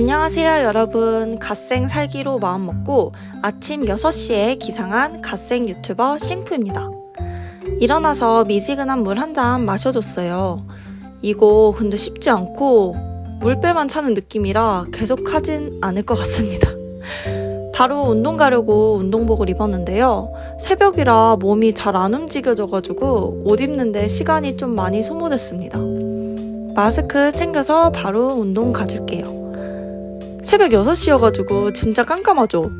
안녕하세요, 여러분. 갓생 살기로 마음먹고 아침 6시에 기상한 갓생 유튜버 싱프입니다. 일어나서 미지근한 물 한 잔 마셔줬어요. 이거 근데 쉽지 않고 물배만 차는 느낌이라 계속 하진 않을 것 같습니다. 바로 운동 가려고 운동복을 입었는데요. 새벽이라 몸이 잘 안 움직여져가지고 옷 입는데 시간이 좀 많이 소모됐습니다. 마스크 챙겨서 바로 운동 가줄게요. 새벽 6시여가지고 진짜 깜깜하죠?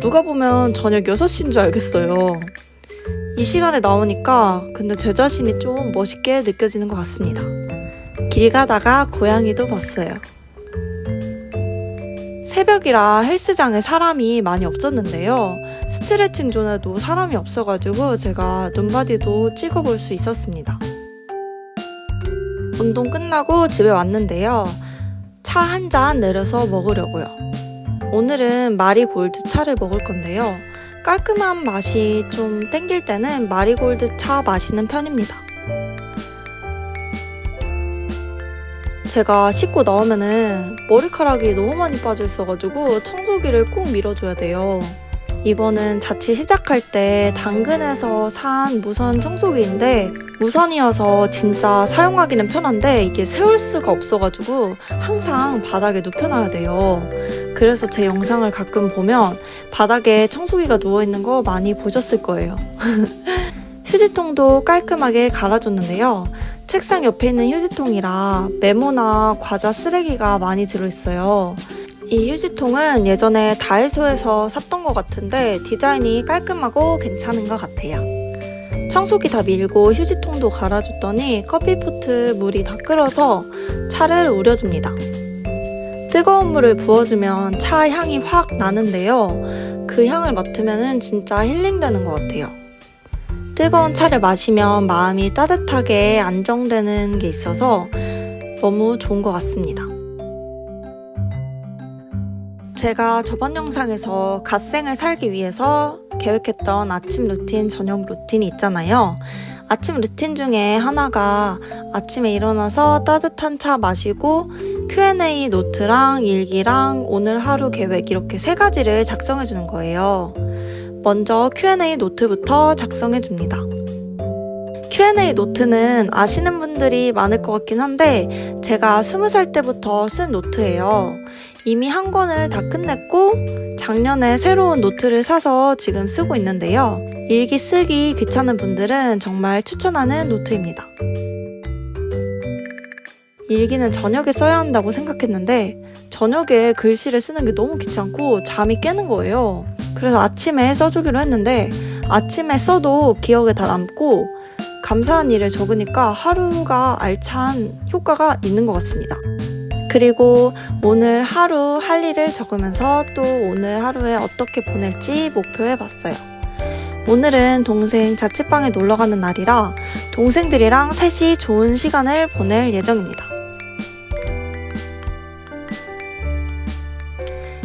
누가 보면 저녁 6시인 줄 알겠어요. 이 시간에 나오니까 근데 제 자신이 좀 멋있게 느껴지는 것 같습니다. 길 가다가 고양이도 봤어요. 새벽이라 헬스장에 사람이 많이 없었는데요. 스트레칭 존에도 사람이 없어가지고 제가 눈바디도 찍어볼 수 있었습니다. 운동 끝나고 집에 왔는데요. 차 한 잔 내려서 먹으려고요. 오늘은 마리골드 차를 먹을 건데요. 깔끔한 맛이 좀 땡길 때는 마리골드 차 마시는 편입니다. 제가 씻고 나오면은 머리카락이 너무 많이 빠져 있어가지고 청소기를 꼭 밀어줘야 돼요. 이거는 자취 시작할 때 당근에서 산 무선 청소기인데 무선이어서 진짜 사용하기는 편한데 이게 세울 수가 없어가지고 항상 바닥에 눕혀놔야 돼요. 그래서 제 영상을 가끔 보면 바닥에 청소기가 누워있는 거 많이 보셨을 거예요. 휴지통도 깔끔하게 갈아줬는데요. 책상 옆에 있는 휴지통이라 메모나 과자 쓰레기가 많이 들어있어요. 이 휴지통은 예전에 다이소에서 샀던 것 같은데 디자인이 깔끔하고 괜찮은 것 같아요. 청소기 다 밀고 휴지통도 갈아줬더니 커피포트 물이 다 끓어서 차를 우려줍니다. 뜨거운 물을 부어주면 차 향이 확 나는데요. 그 향을 맡으면 진짜 힐링되는 것 같아요. 뜨거운 차를 마시면 마음이 따뜻하게 안정되는 게 있어서 너무 좋은 것 같습니다. 제가 저번 영상에서 갓생을 살기 위해서 계획했던 아침 루틴, 저녁 루틴이 있잖아요. 아침 루틴 중에 하나가 아침에 일어나서 따뜻한 차 마시고 Q&A 노트랑 일기랑 오늘 하루 계획 이렇게 세 가지를 작성해 주는 거예요. 먼저 Q&A 노트부터 작성해 줍니다. Q&A 노트는 아시는 분들이 많을 것 같긴 한데 제가 20살 때부터 쓴 노트예요. 이미 한 권을 다 끝냈고 작년에 새로운 노트를 사서 지금 쓰고 있는데요. 일기 쓰기 귀찮은 분들은 정말 추천하는 노트입니다. 일기는 저녁에 써야 한다고 생각했는데 저녁에 글씨를 쓰는 게 너무 귀찮고 잠이 깨는 거예요. 그래서 아침에 써주기로 했는데 아침에 써도 기억에 다 남고 감사한 일을 적으니까 하루가 알찬 효과가 있는 것 같습니다. 그리고 오늘 하루 할 일을 적으면서 또 오늘 하루에 어떻게 보낼지 목표해 봤어요. 오늘은 동생 자취방에 놀러 가는 날이라 동생들이랑 셋이 좋은 시간을 보낼 예정입니다.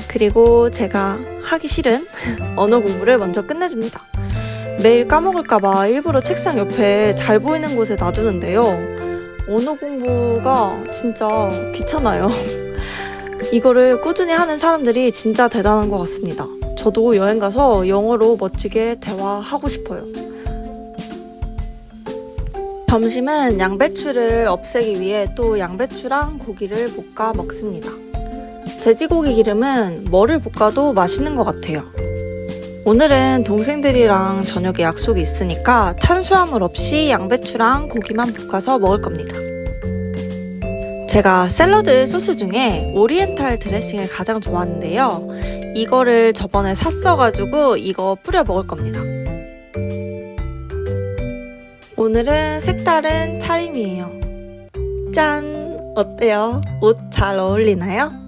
그리고 제가 하기 싫은 언어 공부를 먼저 끝내줍니다. 매일 까먹을까봐 일부러 책상 옆에 잘 보이는 곳에 놔두는데요. 언어 공부가 진짜 귀찮아요. 이거를 꾸준히 하는 사람들이 진짜 대단한 것 같습니다. 저도 여행 가서 영어로 멋지게 대화하고 싶어요. 점심은 양배추를 없애기 위해 또 양배추랑 고기를 볶아 먹습니다. 돼지고기 기름은 뭐를 볶아도 맛있는 것 같아요. 오늘은 동생들이랑 저녁에 약속이 있으니까 탄수화물 없이 양배추랑 고기만 볶아서 먹을 겁니다. 제가 샐러드 소스 중에 오리엔탈 드레싱을 가장 좋아하는데요. 이거를 저번에 샀어가지고 이거 뿌려 먹을 겁니다. 오늘은 색다른 차림이에요. 짠! 어때요? 옷 잘 어울리나요?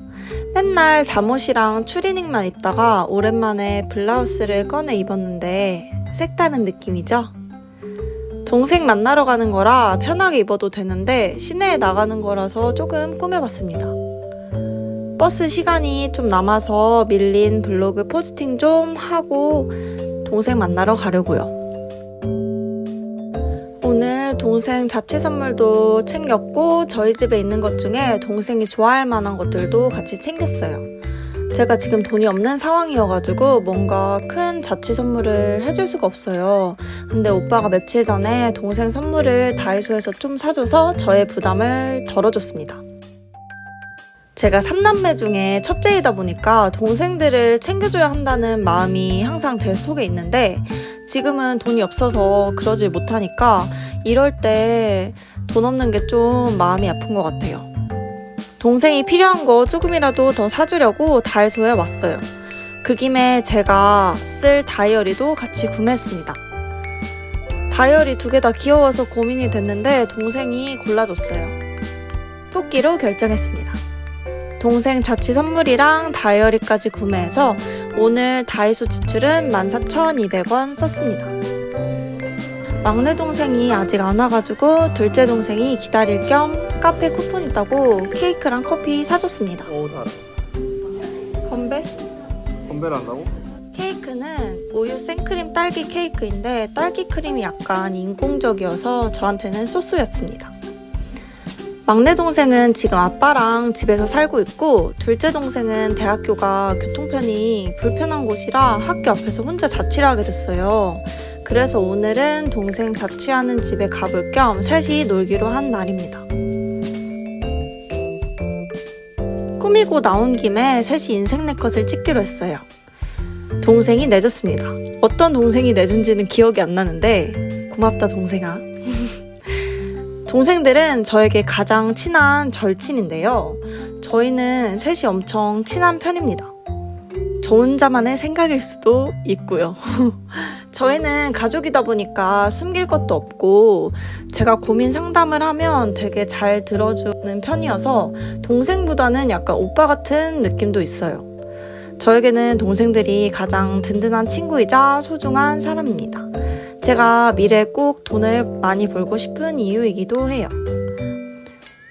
맨날 잠옷이랑 추리닝만 입다가 오랜만에 블라우스를 꺼내 입었는데 색다른 느낌이죠? 동생 만나러 가는 거라 편하게 입어도 되는데 시내에 나가는 거라서 조금 꾸며봤습니다. 버스 시간이 좀 남아서 밀린 블로그 포스팅 좀 하고 동생 만나러 가려고요. 오늘 동생 자취 선물도 챙겼고 저희 집에 있는 것 중에 동생이 좋아할 만한 것들도 같이 챙겼어요. 제가 지금 돈이 없는 상황이어가지고 뭔가 큰 자취 선물을 해줄 수가 없어요. 근데 오빠가 며칠 전에 동생 선물을 다이소에서 좀 사줘서 저의 부담을 덜어줬습니다. 제가 3남매 중에 첫째이다 보니까 동생들을 챙겨줘야 한다는 마음이 항상 제 속에 있는데 지금은 돈이 없어서 그러지 못하니까 이럴 때 돈 없는 게 좀 마음이 아픈 것 같아요. 동생이 필요한 거 조금이라도 더 사주려고 다이소에 왔어요. 그 김에 제가 쓸 다이어리도 같이 구매했습니다. 다이어리 두 개 다 귀여워서 고민이 됐는데 동생이 골라줬어요. 토끼로 결정했습니다. 동생 자취 선물이랑 다이어리까지 구매해서 오늘 다이소 지출은 14,200원 썼습니다. 막내 동생이 아직 안 와가지고 둘째 동생이 기다릴 겸 카페 쿠폰 있다고 케이크랑 커피 사줬습니다. 오, 다 건배? 건배를 한다고? 케이크는 우유 생크림 딸기 케이크인데 딸기 크림이 약간 인공적이어서 저한테는 소스였습니다. 막내 동생은 지금 아빠랑 집에서 살고 있고 둘째 동생은 대학교가 교통편이 불편한 곳이라 학교 앞에서 혼자 자취를 하게 됐어요. 그래서 오늘은 동생 자취하는 집에 가볼 겸 셋이 놀기로 한 날입니다. 꾸미고 나온 김에 셋이 인생 네컷을 찍기로 했어요. 동생이 내줬습니다. 어떤 동생이 내준지는 기억이 안 나는데 고맙다 동생아. 동생들은 저에게 가장 친한 절친인데요. 저희는 셋이 엄청 친한 편입니다. 저 혼자만의 생각일 수도 있고요. 저희는 가족이다 보니까 숨길 것도 없고 제가 고민 상담을 하면 되게 잘 들어주는 편이어서 동생보다는 약간 오빠 같은 느낌도 있어요. 저에게는 동생들이 가장 든든한 친구이자 소중한 사람입니다. 제가 미래에 꼭 돈을 많이 벌고 싶은 이유이기도 해요.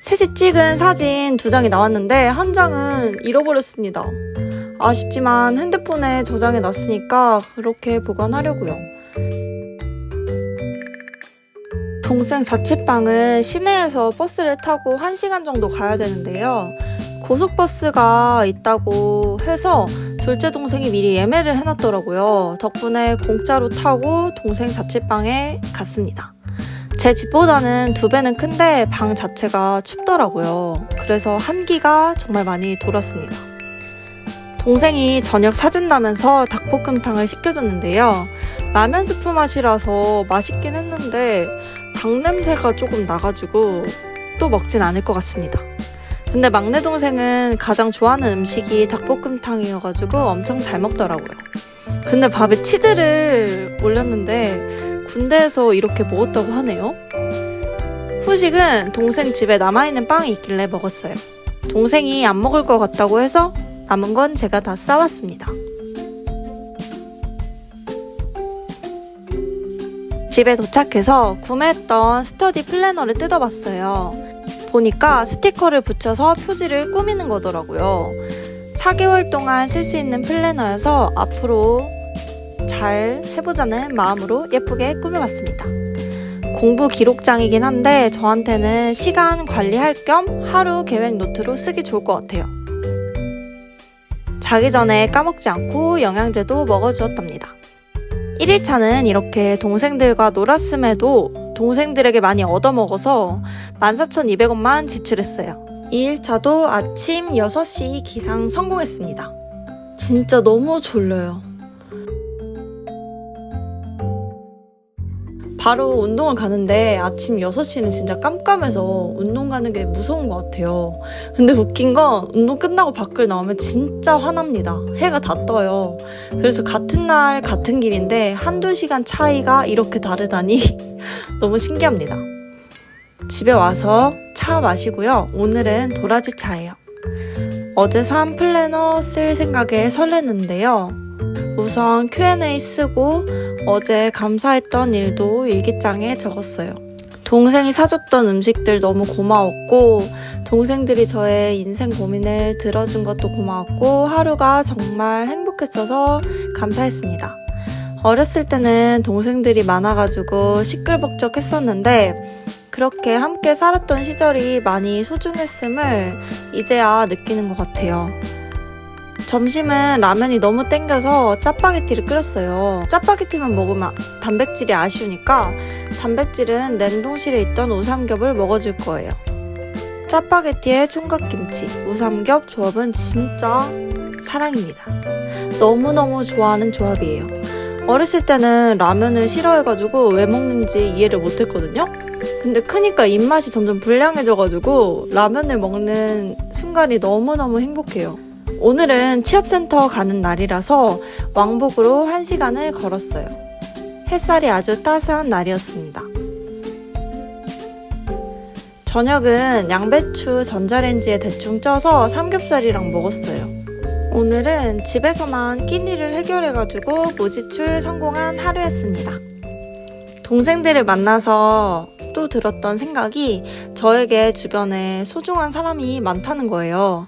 셋이 찍은 사진 두 장이 나왔는데 한 장은 잃어버렸습니다. 아쉽지만 핸드폰에 저장해 놨으니까 그렇게 보관하려고요. 동생 자취방은 시내에서 버스를 타고 1시간 정도 가야 되는데요. 고속버스가 있다고 해서 둘째 동생이 미리 예매를 해놨더라고요. 덕분에 공짜로 타고 동생 자취방에 갔습니다. 제 집보다는 두 배는 큰데 방 자체가 춥더라고요. 그래서 한기가 정말 많이 돌았습니다. 동생이 저녁 사준다면서 닭볶음탕을 시켜줬는데요. 라면 스프 맛이라서 맛있긴 했는데 닭 냄새가 조금 나가지고 또 먹진 않을 것 같습니다. 근데 막내 동생은 가장 좋아하는 음식이 닭볶음탕이어가지고 엄청 잘 먹더라고요. 근데 밥에 치즈를 올렸는데 군대에서 이렇게 먹었다고 하네요. 후식은 동생 집에 남아있는 빵이 있길래 먹었어요. 동생이 안 먹을 것 같다고 해서 남은 건 제가 다 싸왔습니다. 집에 도착해서 구매했던 스터디 플래너를 뜯어봤어요. 보니까 스티커를 붙여서 표지를 꾸미는 거더라고요. 4개월 동안 쓸 수 있는 플래너여서 앞으로 잘 해보자는 마음으로 예쁘게 꾸며봤습니다. 공부 기록장이긴 한데 저한테는 시간 관리할 겸 하루 계획 노트로 쓰기 좋을 것 같아요. 자기 전에 까먹지 않고 영양제도 먹어주었답니다. 1일차는 이렇게 동생들과 놀았음에도 동생들에게 많이 얻어먹어서 14,200원만 지출했어요. 2일차도 아침 6시 기상 성공했습니다. 진짜 너무 졸려요. 바로 운동을 가는데 아침 6시는 진짜 깜깜해서 운동 가는 게 무서운 것 같아요. 근데 웃긴 건 운동 끝나고 밖을 나오면 진짜 화납니다. 해가 다 떠요. 그래서 같은 날 같은 길인데 한두 시간 차이가 이렇게 다르다니 너무 신기합니다. 집에 와서 차 마시고요. 오늘은 도라지 차예요. 어제 산 플래너 쓸 생각에 설렜는데요. 우선 Q&A 쓰고 어제 감사했던 일도 일기장에 적었어요. 동생이 사줬던 음식들 너무 고마웠고, 동생들이 저의 인생 고민을 들어준 것도 고마웠고, 하루가 정말 행복했어서 감사했습니다. 어렸을 때는 동생들이 많아가지고 시끌벅적 했었는데 그렇게 함께 살았던 시절이 많이 소중했음을 이제야 느끼는 것 같아요. 점심은 라면이 너무 땡겨서 짜파게티를 끓였어요. 짜파게티만 먹으면 단백질이 아쉬우니까 단백질은 냉동실에 있던 우삼겹을 먹어줄 거예요. 짜파게티에 총각김치, 우삼겹 조합은 진짜 사랑입니다. 너무너무 좋아하는 조합이에요. 어렸을 때는 라면을 싫어해가지고 왜 먹는지 이해를 못했거든요. 근데 크니까 입맛이 점점 불량해져가지고 라면을 먹는 순간이 너무너무 행복해요. 오늘은 취업센터 가는 날이라서 왕복으로 1시간을 걸었어요. 햇살이 아주 따스한 날이었습니다. 저녁은 양배추 전자레인지에 대충 쪄서 삼겹살이랑 먹었어요. 오늘은 집에서만 끼니를 해결해가지고 무지출 성공한 하루였습니다. 동생들을 만나서 또 들었던 생각이 저에게 주변에 소중한 사람이 많다는 거예요.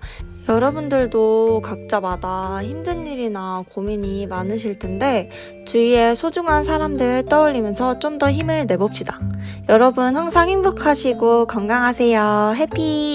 여러분들도 각자마다 힘든 일이나 고민이 많으실 텐데 주위에 소중한 사람들 떠올리면서 좀 더 힘을 내봅시다. 여러분 항상 행복하시고 건강하세요. 해피!